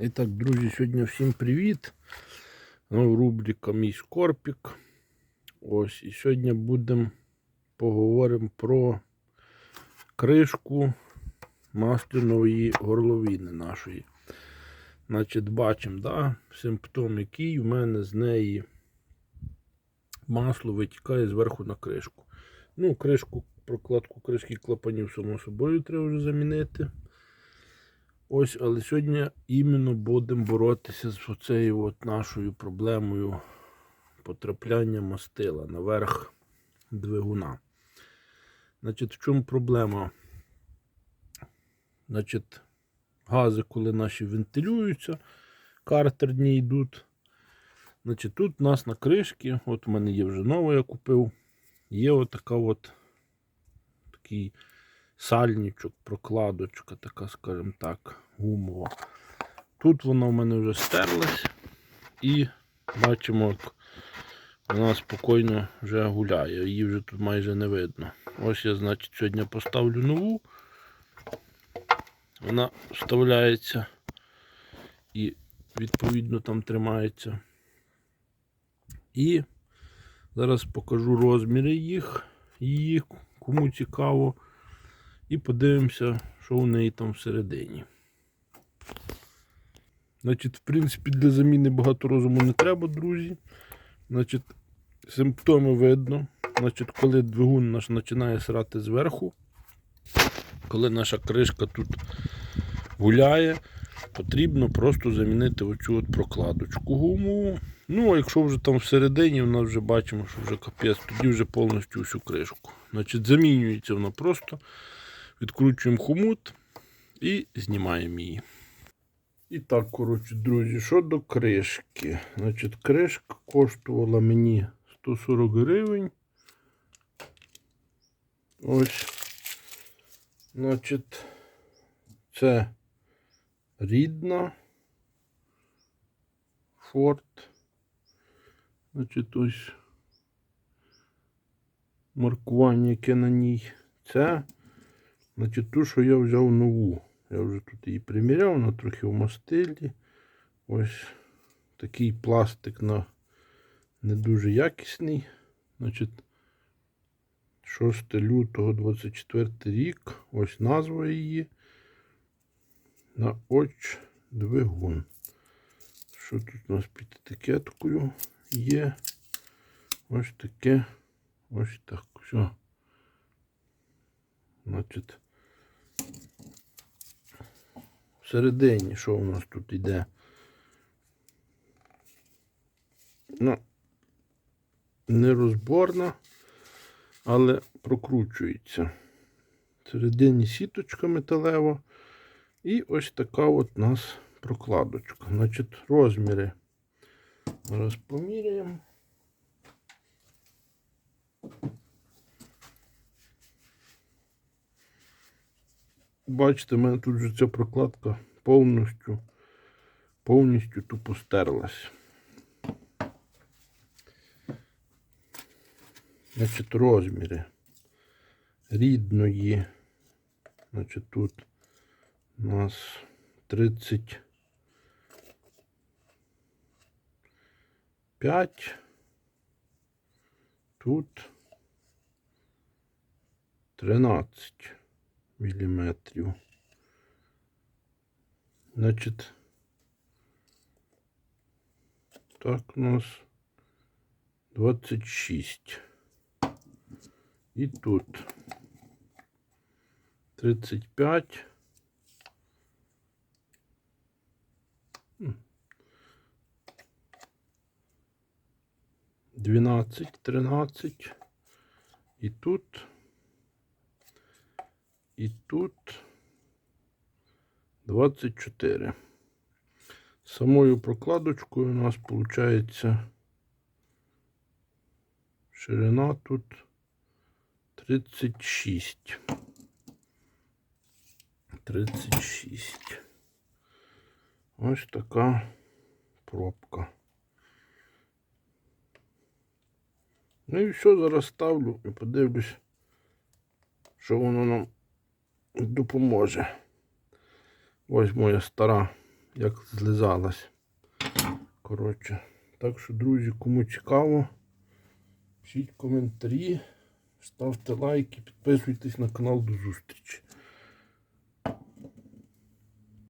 І друзі, сьогодні всім привіт. Ну, рубрика Мій Скорпік. Ось, і сьогодні будемо поговоримо про кришку масляної горловини нашої. Значить, бачимо, да, симптом, який в мене з неї масло витікає зверху на кришку. Ну, кришку, прокладку кришки клапанів, само собою, треба вже замінити. Ось, але сьогодні іменно будемо боротися з оцею от нашою проблемою потрапляння мастила наверх двигуна. Значить, в чому проблема? Значить, гази, коли наші вентилюються, картерні йдуть. Значить, тут у нас на кришці, от у мене є вже нова, я купив, є отака от такий сальничок, прокладочка, така, скажімо так, гумова. Тут вона в мене вже стерлась і бачимо, як вона спокійно вже гуляє, її вже тут майже не видно. Ось я, значить, сьогодні поставлю нову. Вона вставляється і відповідно там тримається. І зараз покажу розміри їх, її, кому цікаво. І подивимося, що у неї там всередині. Значить, в принципі, для заміни багато розуму не треба, друзі. Значить, симптоми видно. Значить, коли двигун наш починає срати зверху, коли наша кришка тут гуляє, потрібно просто замінити оцю от прокладочку гумову. Ну, а якщо вже там всередині, у нас вже бачимо, що вже капець, тоді вже повністю всю кришку. Значить, замінюється вона просто. Відкручуємо хомут і знімаємо її. І так, коротше, друзі, що до кришки. Значить, кришка коштувала мені 140 гривень. Ось. Значить, це рідна. Форт. Значить, ось маркування, яке на ній. Це Значить, ту, що я взяв нову. Я вже тут її приміряв, вона трохи в мастилі. Ось такий пластик на не дуже якісний. Значить, 6 лютого 24 рік. Ось назва її. На оч двигун. Що тут у нас під етикеткою є? Ось таке. Ось так. Все. Значить, всередині, що у нас тут йде? Ну, нерозборна, але прокручується. Всередині сіточка металева. І ось така от у нас прокладочка. Значить, розміри. Зараз поміряємо. Бачите, в мене тут вже ця прокладка повністю повністю тупо стерлась. Значить, розміри рідної. Значить, тут у нас 35. Тут 13 міліметрів. Значить, так у нас 26. І тут 35. М. 12, 13. І тут і тут 24. Самою прокладочкою у нас виходить ширина тут 36. 36. Ось така пробка. Ну і все, зараз ставлю і подивлюсь, що воно нам допоможе. Ось моя стара як злизалась. Коротше. Так що, друзі, кому цікаво, пишіть коментарі, ставте лайки, підписуйтесь на канал. До зустрічі.